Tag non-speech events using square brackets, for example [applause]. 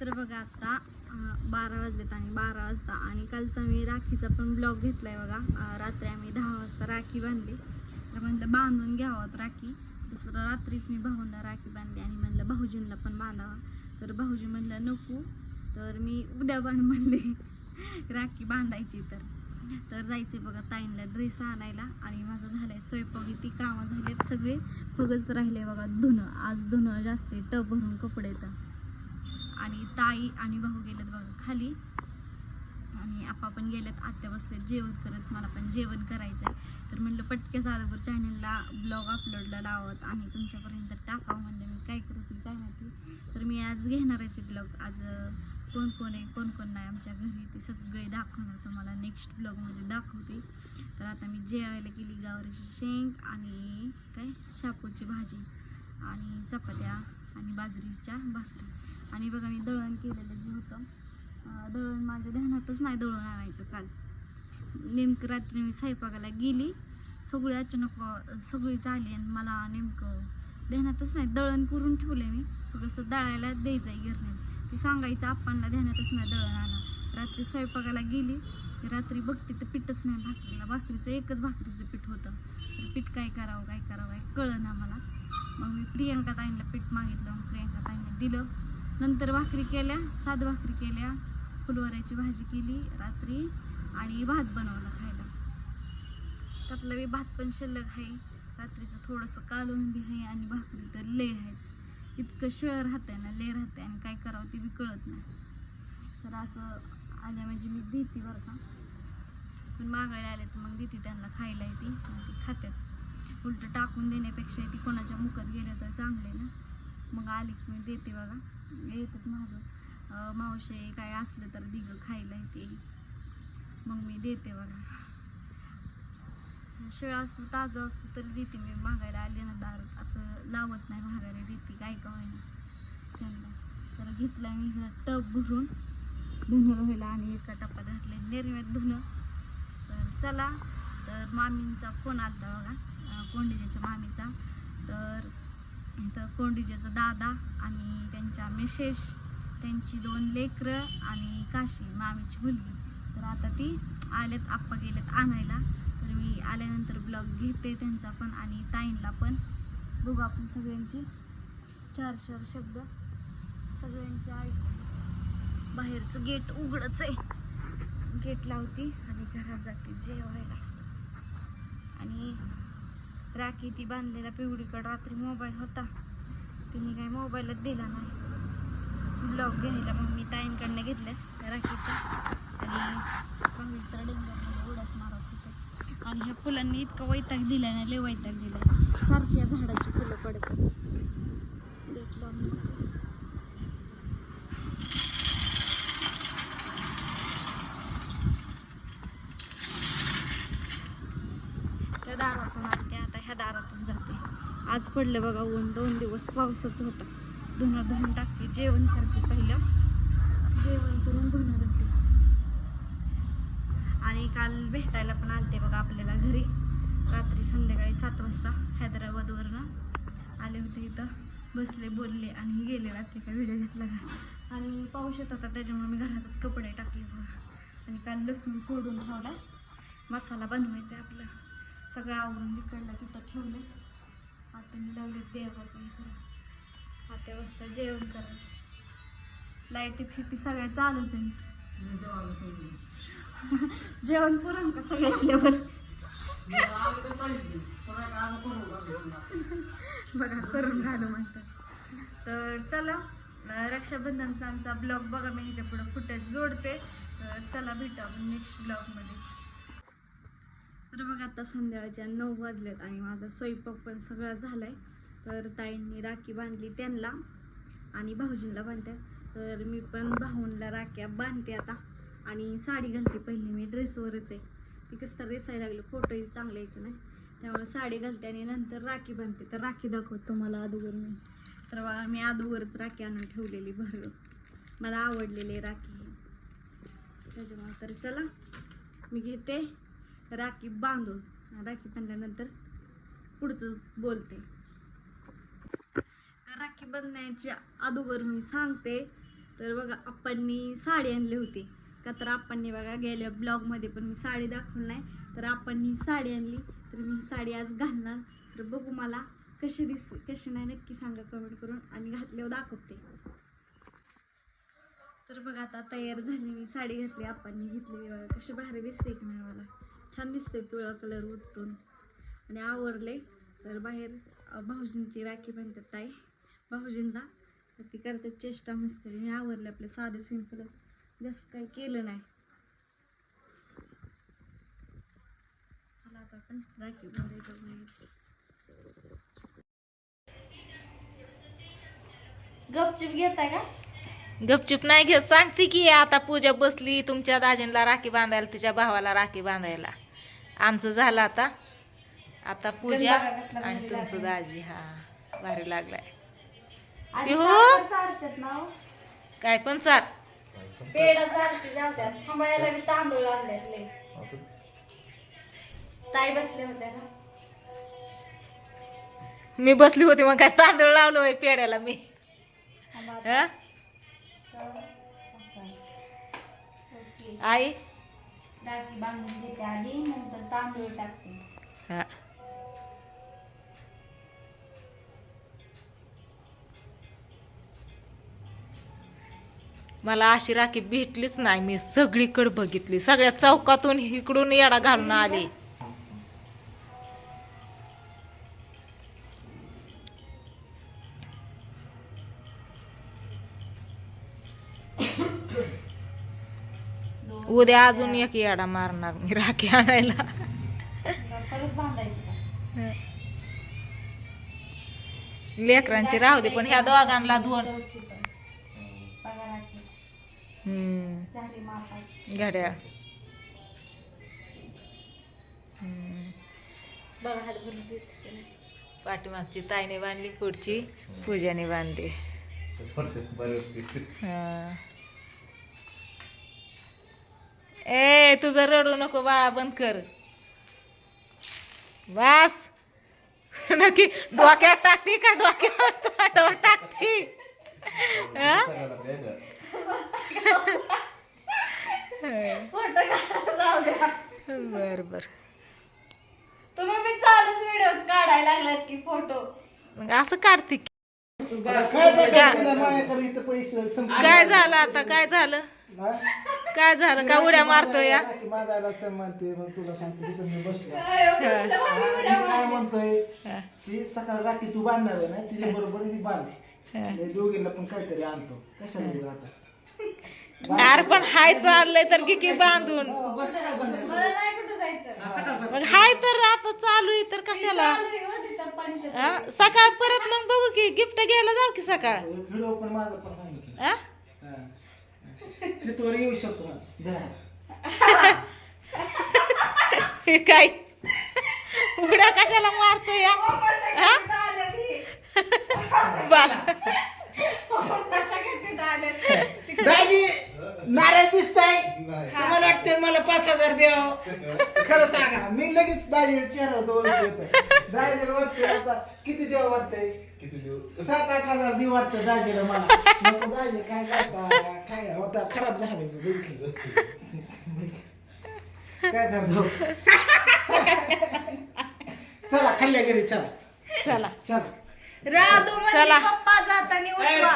तर बघा आता बारा वाजलेत आणि बारा वाजता आणि कालचा मी राखीचा पण ब्लॉग आहे बघा. रात्री आम्ही दहा वाजता राखी बांधली. तर म्हणलं बांधून घ्यावं राखी. दुसरं रात्रीच मी भाऊंना राखी बांधली आणि म्हणलं भाऊजींना पण बांधावा. तर भाऊजी म्हणलं नको. तर मी उद्या बांध म्हणले राखी बांधायची तर. तर जायचे बघा ताईंना ड्रेस आणायला आणि माझं झालंय स्वयंपाक. ती कामं झालेत सगळे. फगच राहिले बघा धुणं. आज धुणं जास्त आहे, टब भरून कपडे तर. आणि ताई आणि भाऊ गेलेत बघा खाली. आणि आपा पण गेलेत आत्या बसलेत जेवण करत मला पण जेवण करायचं आहे तर म्हणलं पटके साधापूर चॅनलला ब्लॉग अपलोडला लावत आणि तुमच्यापर्यंत टाकावं म्हणलं मी. काय करते काय माहिती. तर मी आज घेणार आहे ब्लॉग आज कोण कोण आहे कोण कोण नाही आमच्या घरी ते सगळे दाखवणार तुम्हाला नेक्स्ट ब्लॉगमध्ये दाखवते. तर आता मी जेवायला गेली गावरीची शेंग आणि काय? शापूची भाजी आणि चपात्या आणि बाजरीच्या भाकरी. आणि बघा मी दळण केलेलं जे होतं दळण माझ्या ध्यानातच नाही दळण आणायचं काल. नेमकं रात्री मी स्वयंपाकाला गेली सगळी अचानक सगळी झाली आणि मला नेमकं ध्यानातच नाही दळण करून ठेवले मी. फक्त दळायला द्यायचं आहे गिरणीत ती सांगायचं आप्पांना ध्यानातच नाही दळण आणा. रात्री स्वयंपाकाला गेली रात्री बघते तर पीठच नाही भाकरीला. भाकरीचं एकच भाकरीचं पीठ होतं. तर पीठ काय करावं काय करावं काय कळलं ना मला. मग मी प्रियंका ताईंना पीठ मागितलं मग प्रियंका ताईंना दिलं. नंतर भाकरी केल्या सात भाकरी केल्या फुलवऱ्याची भाजी केली रात्री आणि भात बनवला खायला. त्यातलं बी भात पण शिल्लक आहे. रात्रीचं थोडंसं कालवून बी आहे आणि भाकरी तर ले आहेत. इतकं शिळ राहतंय ना ले राहते आणि काय करावं ते बी कळत नाही. तर असं आल्या म्हणजे मी देते बरं का. पण मागायला आले तर मग देते त्यांना खायला येते ती खात्यात. उलट टाकून देण्यापेक्षा ती कोणाच्या मुखात गेलं तर चांगले ना. मग आली की मी देते बघा. येतात माझं मावशी मावशे काय असलं तर दिग खायला येते. मग मी देते बघा. शिळा असू ताजं असू तरी देते मी. मागायला आले ना दारात असं लावत नाही मागायला देते. काय का होईना. त्यांना. तर घेतला मी इकडं टब भरून. धुणं धुवायला आणि एका टप्पा घातलं निर्म्यात धुणं. तर चला. तर मामींचा फोन आला बघा. अं, मामीचा. तर इथं कोंडीजेचा दादा आणि त्यांच्या मिसेस त्यांची दोन लेकरं आणि काशी मामीची मुलगी. तर आता ती आल्यात आप्पा गेलेत आणायला. तर मी आल्यानंतर ब्लॉग घेते त्यांचा पण आणि ताईंला पण. बघू आपण सगळ्यांची चार चार शब्द. सगळ्यांच्या आई बाहेरचं गेट उघडच आहे. गेट लावती आणि घरात जाते जेवायला. आणि राखी ती बांधलेला पिवडीकडं रात्री मोबाईल होता. तिने काही मोबाईलच दिला नाही. ब्लॉग घ्यायला मग मी ताईंकडनं घेतलं राखीचा. आणि पवित्र डिंगामध्ये उड्याच मारत होते. आणि ह्या फुलांनी इतकं वैताग दिला नाही लय वैताग दिला सारखी या झाडाची फुलं पडतात. त्या दारातून ह्या दारातून जाते. आज पडलं बघा ऊन दोन दिवस पावसाच होता. धुणं धुवून टाकते जेवण करते पहिलं. जेवण करून धुणं धुते. आणि काल भेटायला पण आलते बघा आपल्याला घरी. रात्री संध्याकाळी सात वाजता हैदराबादवरनं आले होते इथं. बसले बोलले आणि गेले रात्री काय व्हिडिओ घेतला का. आणि पाऊस येत होता त्याच्यामुळे मी घरातच कपडे टाकले बघा. आणि काल लसूण फोडून ठेवला मसाला बनवायचा आपला. सगळं आवरून जिकडला तिथं ठेवले आता मी लावले देवाचं इकडं आता वाजता जेवण करायचं लाईटी फिटी सगळ्या चालूच आहे जेवण पुरण का सगळ्या आल्यावर बघा. करून घालू म्हणतात. तर चला रक्षाबंधनचा आमचा ब्लॉग बघा मी ह्याच्या पुढं फुटेज जोडते. तर चला भेटू आपण नेक्स्ट ब्लॉगमध्ये तर बघा आता संध्याकाळच्या नऊ वाजलेत आणि माझा स्वयंपाक पण सगळा झालाय. तर ताईंनी राखी बांधली त्यांना आणि भाऊजींना बांधते. तर मी पण भाऊंला राख्या बांधते आता. आणि साडी घालते पहिली मी ड्रेसवरच आहे. ती कसं तर दिसायला लागलं फोटोही चांगलं यायचं नाही. त्यामुळे साडी घालते आणि नंतर राखी बांधते. तर राखी दाखवतो मला अदोगर मी. तर बा मी अदोगरच राखी आणून ठेवलेली भरलं. मला आवडलेली राखी त्याच्यामुळे तर चला मी घेते. राखी बांधून राखी बांधल्यानंतर पुढचं बोलते. तर राखी बांधण्याच्या अगोदर मी सांगते. तर बघा आपणनी साडी आणली होती. का तर आप्पांनी बघा गेल्या ब्लॉगमध्ये पण मी साडी दाखवली नाही. तर आप्पांनी ही साडी आणली. तर मी ही साडी आज घालणार. तर बघू मला कशी दिसते कशी नाही नक्की सांगा कमेंट करून आणि घातल्यावर दाखवते. तर बघा आता तयार झाली मी साडी घातली. आप्पांनी घेतली बघा कशी भारी दिसते की नाही मला. छान दिसते पिवळा कलर उठून आणि आवरले तर बाहेर भाऊजींची राखी बांधतात ताई. भाऊजींना तर ती करतात चेष्टा मस्करी. मी आवरले आपले साधे सिंपलच जास्त काही केलं नाही. चला आता आपण राखी बांधायचं बाहेर गपचिप घेताय का? गपचूप नाही घेत. सांगते की आता पूजा बसली तुमच्या दाजींला राखी बांधायला तिच्या भावाला राखी बांधायला. आमचं झालं आता. आता पूजा आणि तुमचं. दाजी हा भारी लागलाय. हो. काय पण चालते थांबायला बी तांदूळ लागले ताई बसले होत्या ना. मी बसली होती मग काय तांदूळ लावलो होय पेड्याला मी. हं? आई? टाकी बांधून घेते आधी नंतर तांदूळ टाकते. हा. मला अशी राखी भेटलीच नाही मी सगळीकडे बघितली. सगळ्या चौकातून इकडून येडा घालून आले. दोन उद्या अजून एक येडा मारणार मी राखी आणायला? लेकरांची राहू दे पण ह्या दोघांना दोन. नाही. पाठीमागची ताईने बांधली पुढची पूजाने बांधली. हा. ए तुझं रडू नको बाळा बंद कर. वास. [laughs] नक्की डोक्यात टाकते का डोक्यावर? तोंडावर टाकते. हा? [laughs] बर बर. तुम्ही मी चालूच व्हिडिओ काढायला लागलात की फोटो. मग असं काढते की. काय झालं आता? काय झालं? काय झालं? का उड्या मारतोय या? सण म्हणते मग तुला सांगते तिथं मी बसलो हा. आणि काय म्हणतोय हा. सकाळ तू बांधणार आहे ना तिच्या बरोबर ही बांध. हा. हे दोघींना पण काहीतरी आणतो. कशाला उगा आता? [laughs] अरे पण हाय चाललंय तर की की बांधून. मला नाही कुठं जायचं. मग हाय तर आता चालू आहे तर कशाला? चालू आहे हो तिथं पंचायत. हा? सकाळ परत मग बघू की गिफ्ट घ्यायला जाऊ की सकाळ? व्हिडिओ पण माझा पण सांगितलं हा? तिथवर येऊ शकतो. हा. काय? उड्या कशाला मारतोय या हा? बस. दाजी नाराज दिसताय? तुम्हाला वाटतं मला पाच हजार द्यावं? खरं सांगा. मी लगेच दाजी चेहरा जवळ दाजीला वाटतंय आता किती द्यावं वाटतंय? सात आठ हजार देऊ वाटतं दाजीला मला. नको दाजी काय करता? काय होता? खराब झालं मी बघितलं. काय करतो? चला खाल्ल्या घरी चला. चला. चला. राधू म्हणजे चला. पप्पा जाताना उठवा